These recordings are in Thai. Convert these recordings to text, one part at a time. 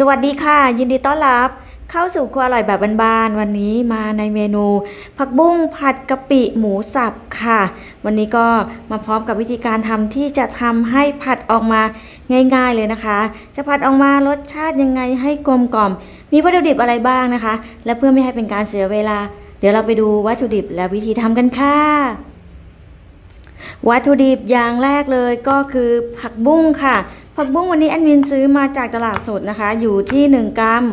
สวัสดีค่ะ ยินดีต้อนรับ เข้าสู่ครัวอร่อยแบบบ้านๆวันนี้มาในเมนู ผักบุ้งผัดกะปิหมูสับค่ะ วันนี้ก็มาพร้อมกับวิธีการทำที่จะทำให้ผัดออกมาง่ายๆเลยนะคะ จะผัดออกมารสชาติยังไงให้กลมกล่อม มีวัตถุดิบอะไรบ้างนะคะ และเพื่อไม่ให้เป็นการเสียเวลา เดี๋ยวเราไปดูวัตถุดิบและวิธีทำกันค่ะ วัตถุดิบอย่างแรกเลยก็คือผักบุ้งค่ะ ผักบุ้งวันนี้แอดมินซื้อมาจากตลาดสดนะคะ อยู่ที่ 1กรัม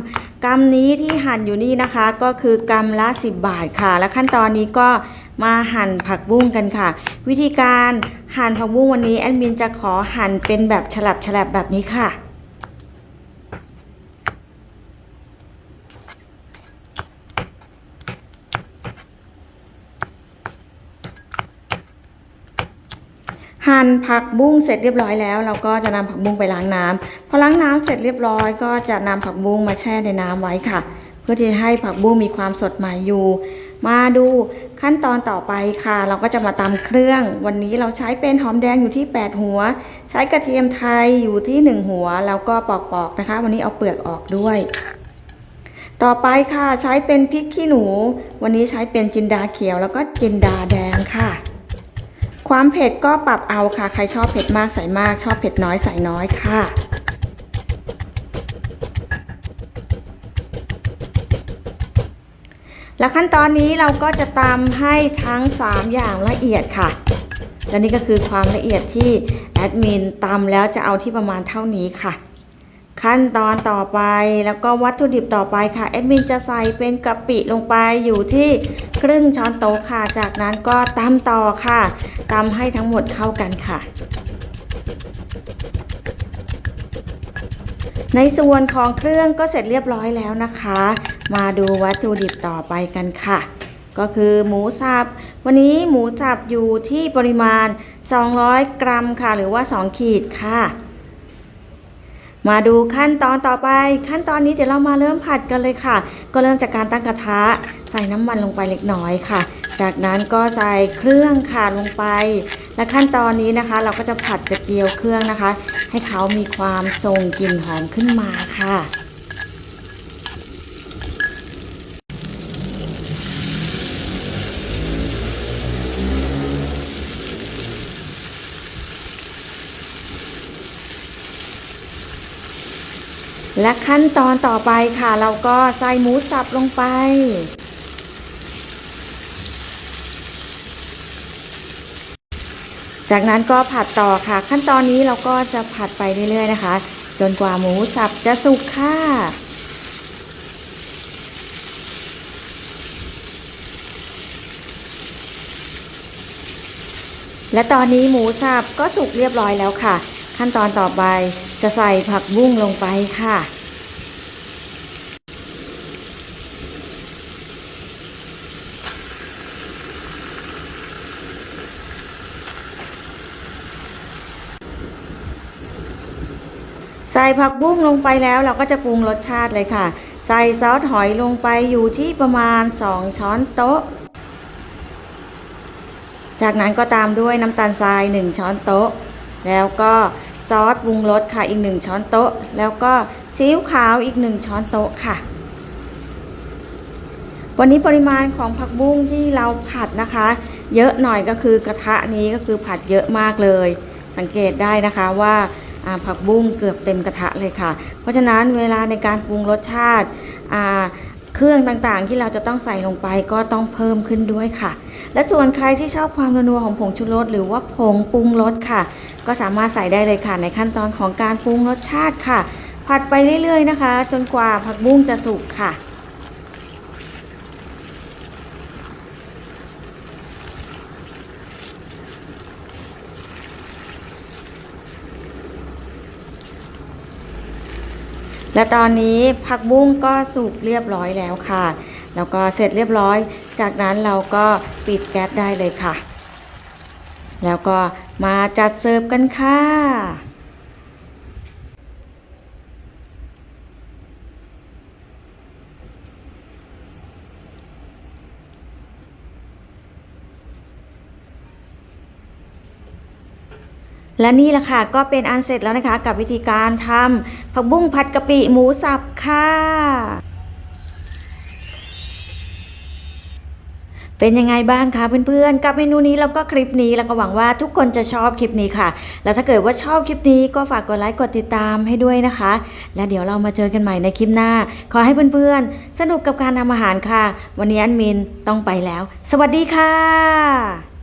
กรัมนี้ที่หั่นอยู่นี่นะคะ ก็คือกรัมละ 10 บาทค่ะ และขั้นตอนนี้ก็มาหั่นผักบุ้งกันค่ะ วิธีการหั่นผักบุ้งวันนี้แอดมินจะขอหั่นเป็นแบบฉลับฉลับแบบนี้ค่ะ หั่นผักบุ้งเสร็จเรียบร้อยแล้ว เราก็จะนำผักบุ้งไปล้างน้ำพอล้างน้ำเสร็จเรียบร้อย ก็จะนำผักบุ้งมาแช่ในน้ำไว้ค่ะ เพื่อที่ให้ผักบุ้งมีความสดใหม่อยู่ มาดูขั้นตอนต่อไปค่ะ เราก็จะมาตำเครื่อง วันนี้เราใช้เป็นหอมแดงอยู่ที่ 8 หัว ใช้กระเทียมไทยอยู่ที่ 1 หัว แล้วก็ปอกๆนะคะ วันนี้เอาเปลือกออกด้วยต่อไปค่ะใช้เป็นพริกขี้หนู วันนี้ใช้เป็นจินดาเขียวแล้วก็จินดาแดงค่ะ ความเผ็ดก็ปรับเอาค่ะ ใครชอบเผ็ดมากใส่มาก ชอบเผ็ดน้อยใส่น้อยค่ะ และขั้นตอนนี้เราก็จะตำให้ทั้ง 3 อย่างละเอียดค่ะ และนี่ก็คือความละเอียดที่แอดมินตำแล้วจะเอาที่ประมาณเท่านี้ค่ะ ขั้นตอนต่อไปแล้วก็วัตถุดิบต่อไปค่ะแอดมินจะใส่เป็นกะปิลงไปอยู่ที่ครึ่งช้อนโต๊ะค่ะ จากนั้นก็ตำต่อค่ะตำให้ทั้งหมดเข้ากันค่ะ ในส่วนของเครื่องก็เสร็จเรียบร้อยแล้วนะคะ มาดูวัตถุดิบต่อไปกันค่ะ ก็คือหมูสับวันนี้หมูสับอยู่ที่ปริมาณ 200 กรัมค่ะ หรือว่า 2 ขีดค่ะ มาดูขั้นตอนต่อไป ขั้นตอนนี้เดี๋ยวเรามาเริ่มผัดกันเลยค่ะ ก็เริ่มจากการตั้งกระทะ ใส่น้ำมันลงไปเล็กน้อยค่ะ จากนั้นก็ใส่เครื่องค่ะลงไป และขั้นตอนนี้นะคะ เราก็จะผัดกระเจียวเครื่องนะคะ ให้เขามีความทรงกลิ่นหอมขึ้นมาค่ะ และขั้นตอนต่อไปค่ะ เราก็ใส่หมูสับลงไป จากนั้นก็ผัดต่อค่ะ ขั้นตอนนี้เราก็จะผัดไปเรื่อยๆนะคะ จนกว่าหมูสับจะสุกค่ะและตอนนี้หมูสับก็สุกเรียบร้อยแล้วค่ะ ขั้นตอนต่อไปจะใส่ผักบุ้งลงไปค่ะ ใส่ผักบุ้งลงไปแล้วเราก็จะปรุงรสชาติเลยค่ะ ใส่ซอสหอยลงไปอยู่ที่ประมาณ 2 ช้อนโต๊ะ จากนั้นก็ตามด้วยน้ำตาลทราย 1 ช้อนโต๊ะ แล้วก็ซอสปรุงรสค่ะอีก 1 ช้อนโต๊ะ แล้วก็ซีอิ๊วขาวอีก 1 ช้อนโต๊ะค่ะ วันนี้ปริมาณของผักบุ้งที่เราผัดนะคะ เยอะหน่อยก็คือกระทะนี้ก็คือผัดเยอะมากเลย สังเกตได้นะคะว่าอ่าผักบุ้งเกือบเต็มกระทะเลยค่ะ เพราะฉะนั้นเวลาในการปรุงรสชาติอ่า เครื่องต่างๆ ที่เราจะต้องใส่ลงไปก็ต้องเพิ่มขึ้นด้วยค่ะ และส่วนใครที่ชอบความนัวของผงชูรสหรือว่าผงปรุงรสค่ะ ก็สามารถใส่ได้เลยค่ะ ในขั้นตอนของการปรุงรสชาติค่ะ ผัดไปเรื่อยๆนะคะ จนกว่าผักบุ้งจะสุกค่ะ และตอนนี้ผักบุ้งก็สุกเรียบร้อยแล้วค่ะ แล้วก็เสร็จเรียบร้อย จากนั้นเราก็ปิดแก๊สได้เลยค่ะ แล้วก็มาจัดเสิร์ฟกันค่ะ และนี่แหละค่ะก็เป็นอันเสร็จแล้วนะคะ กับวิธีการทำผักบุ้งผัดกะปิหมูสับค่ะเป็นยังไงบ้างคะเพื่อนๆ กับเมนูนี้แล้วก็คลิปนี้แล้วก็หวังว่าทุกคนจะชอบคลิปนี้ค่ะ แล้วถ้าเกิดว่าชอบคลิปนี้ก็ฝากกดไลค์กดติดตามให้ด้วยนะคะ และเดี๋ยวเรามาเจอกันใหม่ในคลิปหน้า ขอให้เพื่อนๆ สนุกกับการทำอาหารค่ะ วันนี้อันมินต้องไปแล้ว สวัสดีค่ะ